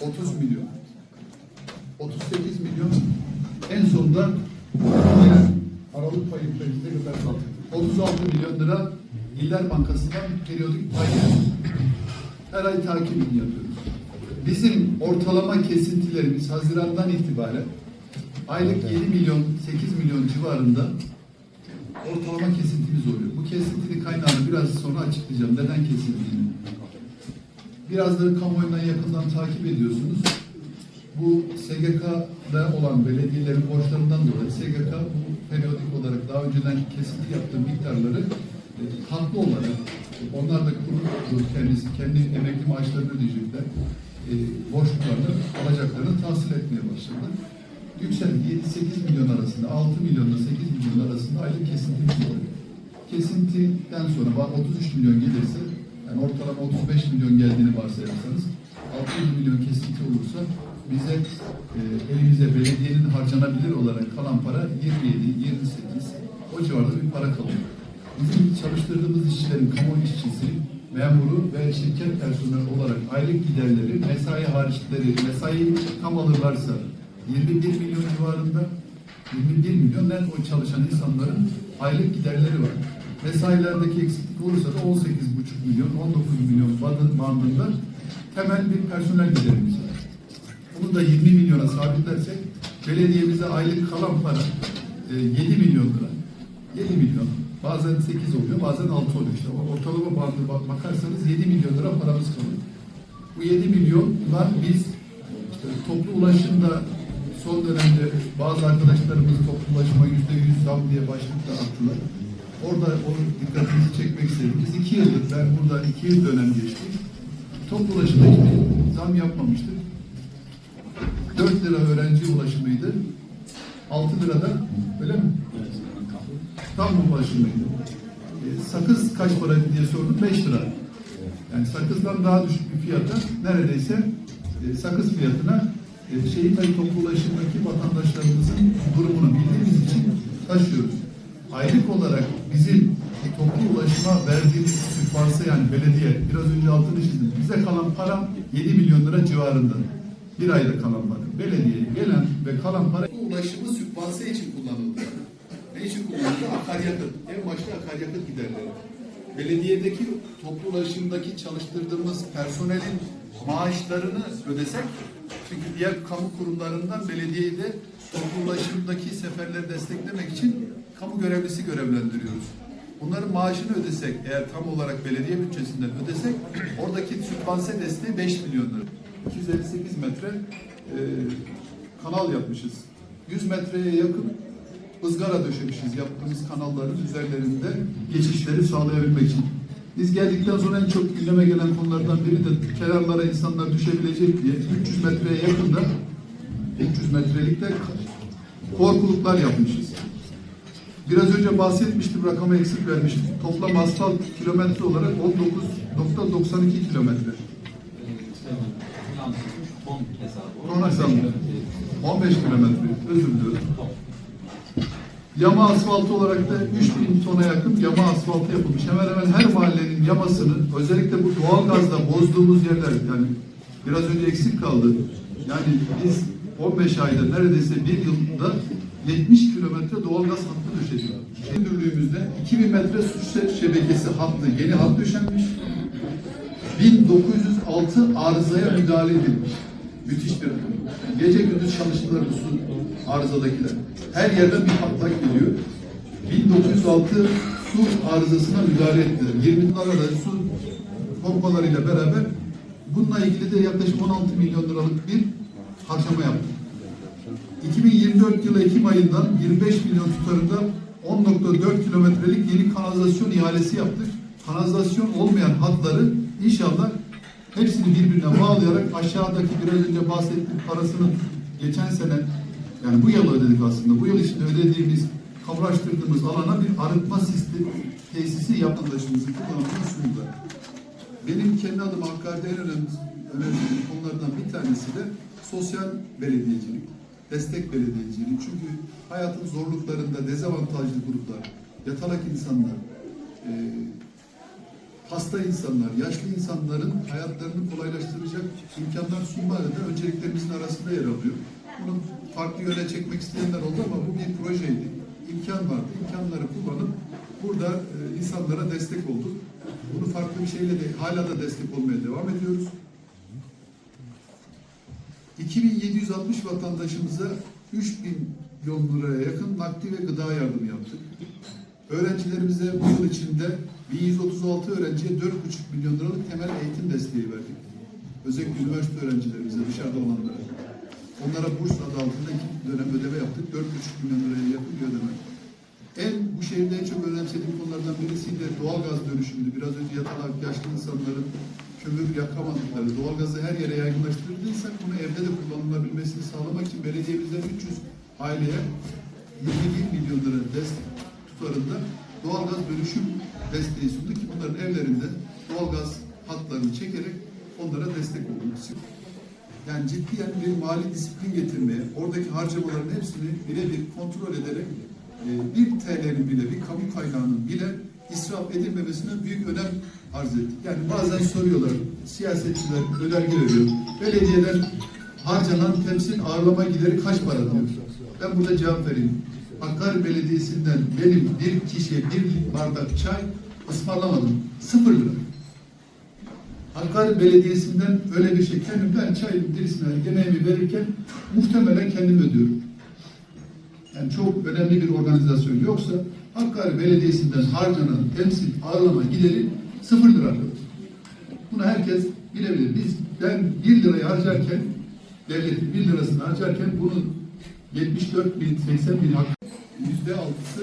30 milyon. 38 milyon en sonunda yine Aralık payı kredide kadar kaldı. 36 milyon lira İller Bankası'ndan periyodik pay. Her ay takibini yapıyoruz. Bizim ortalama kesintilerimiz Haziran'dan itibaren aylık 7 milyon, 8 milyon civarında ortalama kesintimiz oluyor. Bu kesintinin kaynağını biraz sonra açıklayacağım. Neden kesildiğini. Biraz da kamuoyundan yakından takip ediyorsunuz. Bu SGK'da olan belediyelerin borçlarından dolayı SGK bu periyodik olarak daha önceden kesinti yaptığı miktarları e, haklı olarak onlar da kurulu kendisi kendi emekli maaşlarını ödeyecekler. E, borçlarını alacaklarını tahsil etmeye başladı. Yükseldi. 7-8 milyon arasında, 6 milyonla 8 milyon arasında aylık kesintimiz oluyor. Kesintiden sonra bak 33 milyon gelirse, yani ortalama 35 milyon geldiğini varsayarsanız, 6 milyon kesinti olursa bize e, elimize belediyenin harcanabilir olarak kalan para 27, 28 o civarda bir para kalıyor. Bizim çalıştırdığımız işçilerin kamu işçisi, memuru ve şirket personeli olarak aylık giderleri, mesai harçları, mesai tam alırlarsa 21 milyon civarında 21 milyon net o çalışan insanların aylık giderleri var. Mesailerdeki eksiklik olursa da 18,5 milyon, 19 milyon bandın- bandında temel bir personel giderimiz var. Bunu da 20 milyona sabitlersek belediyemize aylık kalan para e, 7 milyon lira. 7 milyon. Bazen 8 oluyor, bazen 6 oluyor. İşte ortalama bandı bak- bakarsanız 7 milyon lira paramız kalıyor. Bu 7 milyonla biz işte toplu ulaşımda son dönemde bazı arkadaşlarımız toplu ulaşıma yüzde yüz zam diye başlıkta attılar. Orada onu dikkatinizi çekmek istedim. Biz iki yıldır, ben burada iki yıl dönem geçtik. Toplu ulaşımda hiçbir zam yapmamıştık. 4 lira öğrenci ulaşımıydı. 6 lira da öyle mi? Tam ulaşımıydı. E, sakız kaç para diye sordum. 5 lira. Yani sakızdan daha düşük bir fiyata neredeyse e, sakız fiyatına e, şehir ve toplu ulaşımdaki vatandaşlarımızın durumunu bildiğimiz için taşıyoruz. Aylık olarak bizim toplu ulaşıma verdiğimiz sübvanse yani belediye biraz önce altını çizdim. Bize kalan para 7 milyon lira civarında. Bir ayda kalan para. Belediyeye gelen ve kalan para bu ulaşımı sübvanse için kullanıldı. Ne için kullanıldı? Akaryakıt. En başta akaryakıt giderleri. Belediyedeki toplu ulaşımdaki çalıştırdığımız personelin maaşlarını ödesek çünkü diğer kamu kurumlarından belediyeyi de toplu ulaşımdaki seferleri desteklemek için kamu görevlisi görevlendiriyoruz. Bunların maaşını ödesek, eğer tam olarak belediye bütçesinden ödesek, oradaki sübvanse desteği 5 milyon lira. 258 metre e, kanal yapmışız. 100 metreye yakın ızgara döşemişiz yaptığımız kanalların üzerlerinde geçişleri sağlayabilmek için. Biz geldikten sonra en çok gündeme gelen konulardan biri de kenarlara insanlar düşebilecek diye 300 metreye yakında 300 metrelikte korkuluklar yapmışız. Biraz önce bahsetmiştim, rakamı eksik vermiştim. Toplam asfalt kilometre olarak 19.92 kilometre. Ton hesabı. Ton hesabı. 15 kilometre, özür diliyorum. Yama asfaltı olarak da 3000 tona yakın yama asfaltı yapılmış. Hemen hemen her mahallenin yamasını özellikle bu doğalgazda bozduğumuz yerler yani biraz önce eksik kaldı. Yani biz 15 ayda neredeyse bir yılda 70 kilometre doğalgaz hattı döşedik. Müdürlüğümüzde 2000 metre su şebekesi hattı, yeni hat döşenmiş. 1906 arızaya müdahale edilmiş. Müthiş bir. Gece gündüz çalıştılar bu su arızadakiler. Her yerden bir patlak geliyor. 1906 su arızasına müdahale ettiler. 20 yıllara da su pompalarıyla beraber bununla ilgili de yaklaşık 16 milyon liralık bir harcama yaptık. 2024 yılı Ekim ayından 25 milyon tutarında 10.4 kilometrelik yeni kanalizasyon ihalesi yaptık. Kanalizasyon olmayan hatları inşallah hepsini birbirine bağlayarak aşağıdaki biraz önce bahsettiğim parasını geçen sene yani bu yıl ödedik aslında. Bu yıl içinde ödediğimiz, kamulaştırdığımız alana bir arıtma sistemi tesisi yapılaşımızı kullanımına sundu. Benim kendi adıma Hakkari'de en önemli, önemli konulardan bir tanesi de sosyal belediyecilik, destek belediyeciliği. Çünkü hayatın zorluklarında dezavantajlı gruplar, yatalak insanlar, e, hasta insanlar, yaşlı insanların hayatlarını kolaylaştıracak imkanlar sunma adına önceliklerimizin arasında yer alıyor. Bunu farklı yöne çekmek isteyenler oldu ama bu bir projeydi. İmkan vardı. İmkanları kullanıp burada e, insanlara destek olduk. Bunu farklı bir şeyle de hala da destek olmaya devam ediyoruz. 2760 vatandaşımıza 3000 milyon liraya yakın nakdi ve gıda yardımı yaptık. Öğrencilerimize bu yıl içinde 1136 öğrenciye 4,5 milyon liralık temel eğitim desteği verdik. Özellikle üniversite öğrencilerimize, dışarıda olanlara. Onlara burs adı altında iki dönem ödeme yaptık. 4,5 milyon liraya yakın bir ödeme. En bu şehirde en çok önemsediğim konulardan birisi de doğalgaz dönüşümüydü. Biraz önce yatalak yaşlı insanların kömür yakamadıkları, doğalgazı her yere yaygınlaştırdıysak bunu evde de kullanılabilmesini sağlamak için belediyemizden 300 aileye 21 milyon lira destek tutarında doğalgaz dönüşüm desteği sundu ki bunların evlerinde doğalgaz hatlarını çekerek onlara destek olduk. Yani ciddiyen bir mali disiplin getirmeye, oradaki harcamaların hepsini birebir kontrol ederek e, bir TL'nin bile, bir kamu kaynağının bile israf edilmemesine büyük önem arz ettik. Yani bazen soruyorlar, siyasetçiler önerge veriyor. Belediyeden harcanan temsil ağırlama gideri kaç para diyor. Ben burada cevap vereyim. Hakkari Belediyesi'nden benim bir kişiye bir bardak çay ısmarlamadım. Sıfır lira. Hakkari Belediyesi'nden öyle bir şey. Kendim ben çayımı birisine yemeğimi verirken muhtemelen kendim ödüyorum. Yani çok önemli bir organizasyon yoksa Hakkari Belediyesi'nden harcanan temsil ağırlama gideri sıfır lira. Bunu herkes bilebilir. Biz ben bir lirayı harcarken devletin bir lirasını harcarken bunun 74 bin, 80 bin hakkı yüzde altısı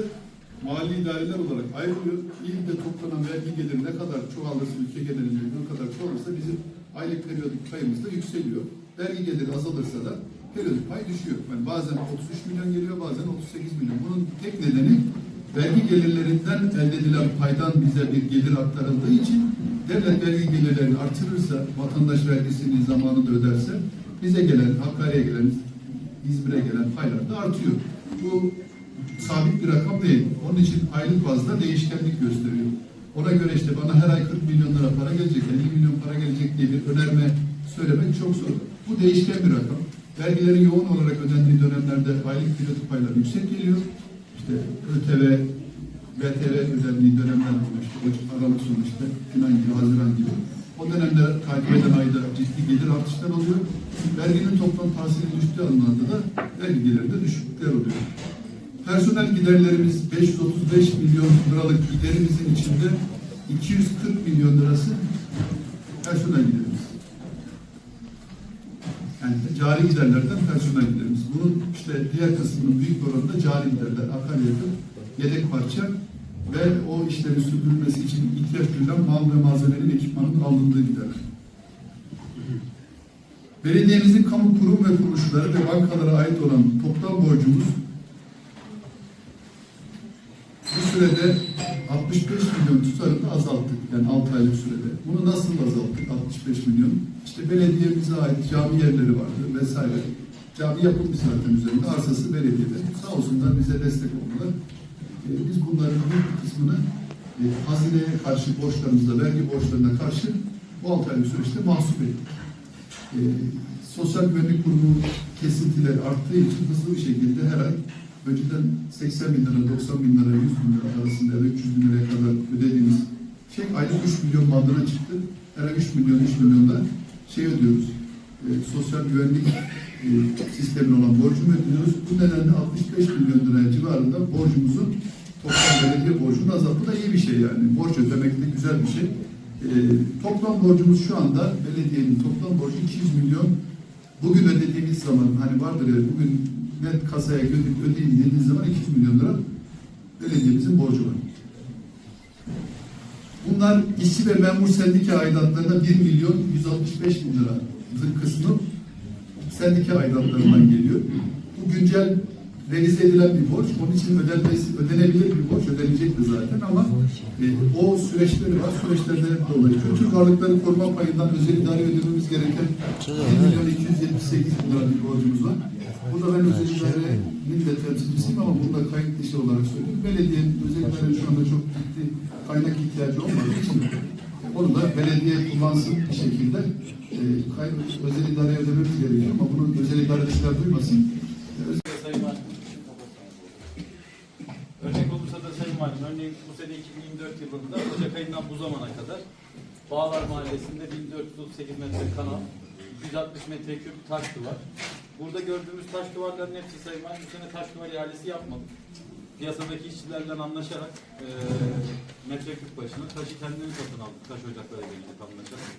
mali idareler olarak ayrılıyor. İlde toplanan vergi geliri ne kadar çoğalırsa, ülke genelinde ne kadar çoğalırsa bizim aylık periyodik payımız da yükseliyor. Vergi geliri azalırsa da periyodik pay düşüyor. Yani bazen 33 milyon geliyor, bazen 38 milyon. Bunun tek nedeni vergi gelirlerinden elde edilen paydan bize bir gelir aktarıldığı için devlet vergi gelirlerini artırırsa, vatandaş vergisini zamanında öderse bize gelen, Hakkari'ye gelen, İzmir'e gelen paylar da artıyor. Bu sabit bir rakam değil. Onun için aylık bazda değişkenlik gösteriyor. Ona göre işte bana her ay 40 milyon lira para gelecek, 50 milyon para gelecek diye bir önerme söylemek çok zor. Bu değişken bir rakam. Vergilerin yoğun olarak ödendiği dönemlerde aylık pilot paylar yüksek geliyor. İşte ÖTV, BTV ödendiği dönemler Ocak, Aralık sonu işte, Yunan gibi, Haziran gibi. O dönemde takip eden ayda ciddi gelir artışlar oluyor. Verginin toplam tahsili düştüğü anlarda da vergi gelirinde düşüklükler oluyor. Personel giderlerimiz 535 milyon liralık giderimizin içinde 240 milyon lirası personel giderimiz. Yani cari giderlerden personel giderimiz. Bunun işte diğer kısmının büyük oranında cari giderler, akaryakıt, yedek parça ve o işlerin sürdürülmesi için ihtiyaç duyulan mal ve malzemenin ekipmanın alındığı giderler. Belediyemizin kamu kurum ve kuruluşları ve bankalara ait olan toplam borcumuz bu sürede 65 milyon tutarını azalttık. Yani 6 aylık sürede. Bunu nasıl azalttık 65 milyon? İşte belediyemize ait cami yerleri vardı vesaire. Cami yapılmış zaten üzerinde. Arsası belediyede. Sağ olsunlar bize destek oldular. Ee, biz bunların büyük bir kısmını e, hazineye karşı borçlarımızda, vergi borçlarına karşı bu 6 aylık süreçte mahsup ettik. Ee, Sosyal Güvenlik Kurumu kesintileri arttığı için hızlı bir şekilde her ay önceden 80 bin lira, 90 bin lira, 100 bin lira arasında ya da 300 bin liraya kadar ödediğimiz şey aylık 3 milyon bandına çıktı. Her ay 3 milyon, 3 milyonda şey ödüyoruz. E, sosyal güvenlik e, sistemine olan borcumu ödüyoruz. Bu nedenle 65 milyon lira civarında borcumuzun toplam belediye borcunu azalttı da iyi bir şey yani. Borç ödemek de güzel bir şey. E, toplam borcumuz şu anda belediyenin toplam borcu 200 milyon Bugün ödediğimiz zaman hani vardır ya bugün net kasaya ödeyip ödeyeyim dediğiniz zaman 200 milyon lira belediyemizin borcu var. Bunlar işçi ve memur sendika aidatlarına 1 milyon 165 bin lira kısmı sendika aidatlarından geliyor. Bu güncel revize edilen bir borç. Onun için ödenmesi, ödenebilir bir borç. Ödenecekti zaten ama e, o süreçleri var. Süreçlerden dolayı. Kültür varlıkları koruma payından özel idare ödememiz gereken 1 milyon 278 bin lira bir borcumuz var. Burada ben özel idarenin de temsilcisiyim ama burada kayıt dışı olarak söylüyorum. Belediyenin özel idarenin şu anda çok ciddi kaynak ihtiyacı olmadığı için Onu da belediye kullansın bir şekilde. E, kay- özel idareye ödememiz gerekiyor ama bunu özel idare dışlar duymasın. E, Sayın Valim. Örnek olursa da Sayın Valim, örneğin bu sene 2024 yılında Ayından bu zamana kadar Bağlar Mahallesi'nde 1438 metre kanal, 160 metreküp taş duvar. Burada gördüğümüz taş duvarların hepsi Sayın Valim bu sene taş duvar ihalesi yapmadık. Piyasadaki işçilerle anlaşarak e, metreküp başına taşı kendini satın aldık. Taş ocakları ile anlaşarak.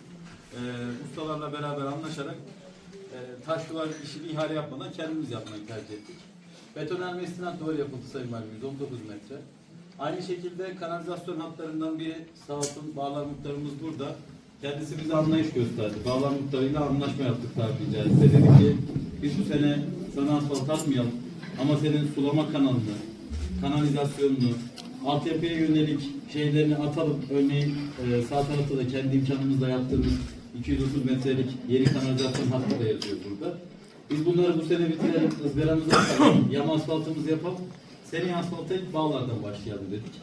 E, ustalarla beraber anlaşarak e, taş duvar işini ihale yapmadan kendimiz yapmayı tercih ettik. Betonarme istinat duvar yapıldı Sayın Valim 119 metre. Aynı şekilde kanalizasyon hatlarından biri sağ olsun bağlar muhtarımız burada. Kendisi bize anlayış gösterdi. Bağlar muhtarıyla anlaşma yaptık tabiri caizse. Dedi ki biz bu sene sana asfalt atmayalım ama senin sulama kanalını, kanalizasyonunu, altyapıya yönelik şeylerini atalım. Örneğin e, sağ tarafta da kendi imkanımızla yaptığımız 230 metrelik yeni kanalizasyon hattı da yazıyor burada. Biz bunları bu sene bitirelim, ızgaramızı yapalım, yama asfaltımızı yapalım. Seneye asfalta ilk bağlardan başlayalım dedik.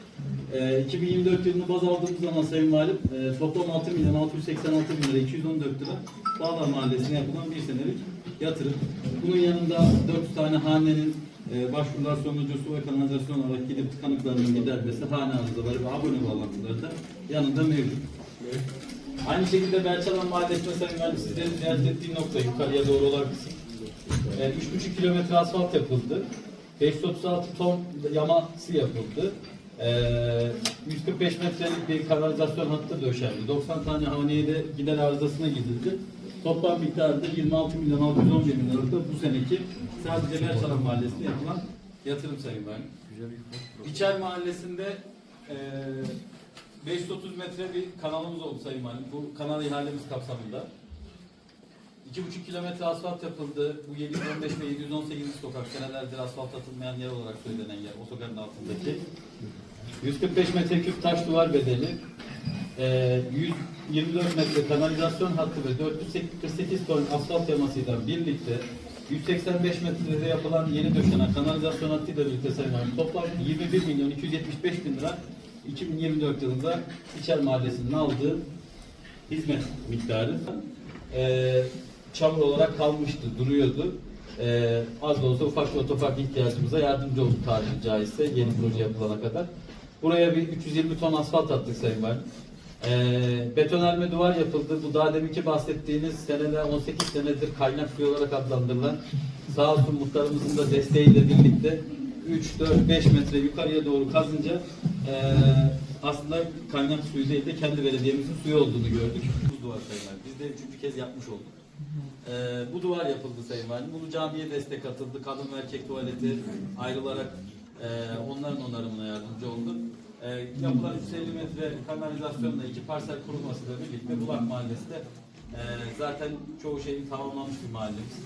E, 2024 yılını baz aldığımız zaman Sayın Valim e, toplam 6 milyon 686 bin lira 214 lira Bağlar Mahallesi'ne yapılan bir senelik yatırım. Bunun yanında 400 tane hanenin e, başvurular sonucu su ve kanalizasyon olarak gidip tıkanıklarının giderilmesi hane arızaları ve abone bağlantıları da yanında mevcut. Aynı şekilde Belçalan Mahallesi'nde Sayın Valim sizlerin ziyaret ettiği nokta yukarıya doğru olan kısım. E, 3,5 kilometre asfalt yapıldı. 536 ton yaması yapıldı. E, 145 metrelik bir kanalizasyon hattı döşendi. 90 tane haneye de gider arızasına gidildi. Toplam miktarı da 26 milyon 611 bin liralık da bu seneki sadece Belçalan Mahallesi'nde yapılan yatırım sayın ben. İçer Mahallesi'nde e, 530 metre bir kanalımız oldu sayın valim. Bu kanal ihalemiz kapsamında. 2,5 kilometre asfalt yapıldı. Bu 715 ve 718 sokak senelerdir asfalt atılmayan yer olarak söylenen yer. Otogarın altındaki. 145 metreküp taş duvar bedeli. Ee, 124 metre kanalizasyon hattı ve 448 ton asfalt yamasıyla birlikte 185 metrede yapılan yeni döşenen kanalizasyon hattıyla birlikte sayın valim toplam 21 milyon 275 bin lira 2024 yılında İçer Mahallesi'nin aldığı hizmet miktarı e, çamur olarak kalmıştı, duruyordu. E, az da olsa ufak bir otopark ihtiyacımıza yardımcı olduk tabiri caizse yeni proje yapılana kadar. Buraya bir 320 ton asfalt attık Sayın Valim. E, betonarme duvar yapıldı. Bu daha deminki bahsettiğiniz seneler 18 senedir kaynak suyu olarak adlandırılan sağ olsun muhtarımızın da desteğiyle birlikte 3, 4, 5 metre yukarıya doğru kazınca e, aslında kaynak suyu değil de kendi belediyemizin suyu olduğunu gördük. Bu duvar Sayın Valim. Biz de üçüncü kez yapmış olduk. E, bu duvar yapıldı Sayın Valim. Bunu camiye destek atıldı. Kadın ve erkek tuvaleti ayrılarak e, onların onarımına yardımcı oldu. E, yapılan 350 metre kanalizasyonla iki parsel kurulmasıyla birlikte Bulak Mahallesi de e, zaten çoğu şeyin tamamlanmış bir mahallemiz.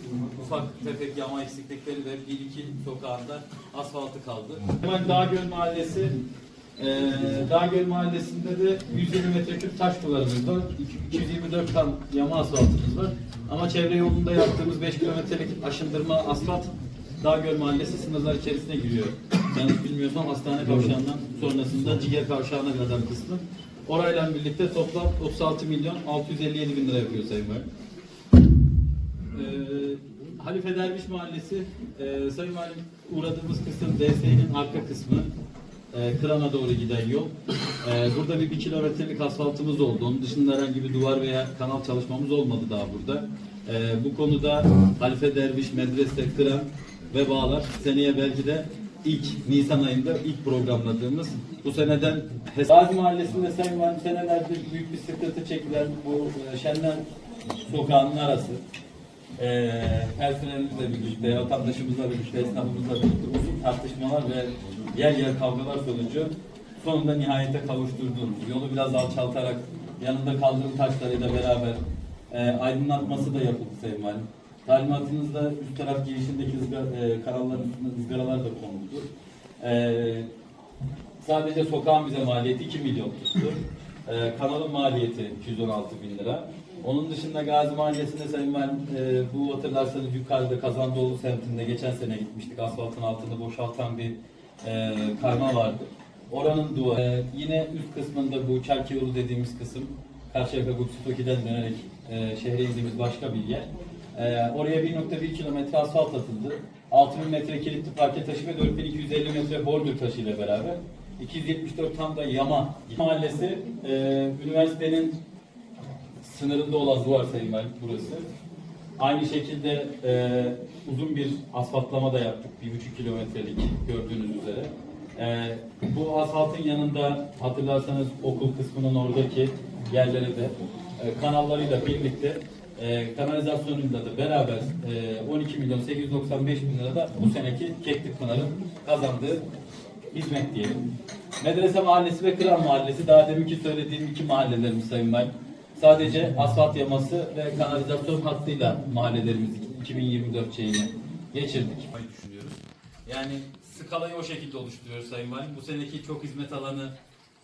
Ufak tefek yama eksiklikleri ve bir iki sokağında asfaltı kaldı. Hemen Dağgöl Mahallesi ee, Dağgöl Mahallesi'nde de 120 metreküp taş duvarımız var. 224 ton yama asfaltımız var. Ama çevre yolunda yaptığımız 5 kilometrelik aşındırma asfalt Dağgöl Mahallesi sınırlar içerisine giriyor. Yanlış bilmiyorsam hastane kavşağından sonrasında Ciger kavşağına kadar kısmı. Orayla birlikte toplam 36 milyon 657 bin lira yapıyor Sayın Valim. Ee, Halife Derviş Mahallesi, e, Sayın Valim uğradığımız kısım DSİ'nin arka kısmı. E, Kıran'a doğru giden yol. E, burada bir, bir kilometrelik asfaltımız oldu. Onun dışında herhangi bir duvar veya kanal çalışmamız olmadı daha burada. E, bu konuda Halife Derviş, Medrese, Kıran ve Bağlar seneye belki de ilk Nisan ayında ilk programladığımız bu seneden Gazi Mahallesi'nde Sayın senelerdir büyük bir sıkıntı çekilen bu e, Şenlen sokağının arası e, personelimizle birlikte, vatandaşımızla birlikte, esnafımızla birlikte uzun tartışmalar ve yer yer kavgalar sonucu sonunda nihayete kavuşturduğumuz, yolu biraz alçaltarak yanında kaldırım taşlarıyla beraber e, aydınlatması da yapıldı Sayın Valim. Talimatınızda üst taraf girişindeki ızgar, e, kanalların üstünde ızgaralar da konuldu. E, Sadece sokağın bize maliyeti 2 milyon tuttu. Ee, kanalın maliyeti 216 bin lira. Onun dışında Gazi Mahallesi'nde Sayın Valim, e, bu hatırlarsanız yukarıda Kazandoğlu semtinde geçen sene gitmiştik. Asfaltın altını boşaltan bir e, karma vardı. Oranın duvarı. E, yine üst kısmında bu Çerke yolu dediğimiz kısım Karşıyaka Gupsutoki'den dönerek e, şehre indiğimiz başka bir yer. E, oraya 1.1 kilometre asfalt atıldı. 6000 metre kilitli parke taşı ve 4250 metre bordür taşı ile beraber 274 tam da yama mahallesi e, üniversitenin sınırında olan Zuvar Sayın Valim burası. Aynı şekilde e, uzun bir asfaltlama da yaptık. Bir buçuk kilometrelik gördüğünüz üzere. E, bu asfaltın yanında hatırlarsanız okul kısmının oradaki yerlere de e, kanallarıyla birlikte e, kanalizasyonuyla da beraber e, 12 milyon 895 bin lira da bu seneki Keklik Pınar'ın kazandığı hizmet diyelim. Medrese Mahallesi ve Kıran Mahallesi daha deminki söylediğim iki mahallelerimiz Sayın Valim. Sadece asfalt yaması ve kanalizasyon hattıyla mahallelerimiz 2024 şeyini geçirdik. düşünüyoruz. Yani skalayı o şekilde oluşturuyoruz Sayın Valim. Bu seneki çok hizmet alanı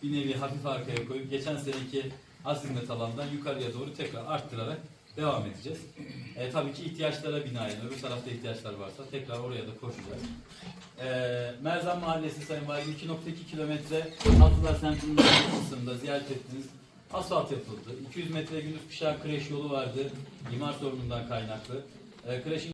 bir nevi hafif arkaya koyup geçen seneki az hizmet alanından yukarıya doğru tekrar arttırarak devam edeceğiz. E, tabii ki ihtiyaçlara binaen öbür tarafta ihtiyaçlar varsa tekrar oraya da koşacağız. E, Merzan Mahallesi Sayın Valim 2.2 kilometre Abdullah Semti'nin kısmında ziyaret ettiniz. Asfalt yapıldı. 200 metre gündüz kışa kreş yolu vardı. İmar sorunundan kaynaklı. E, kreşin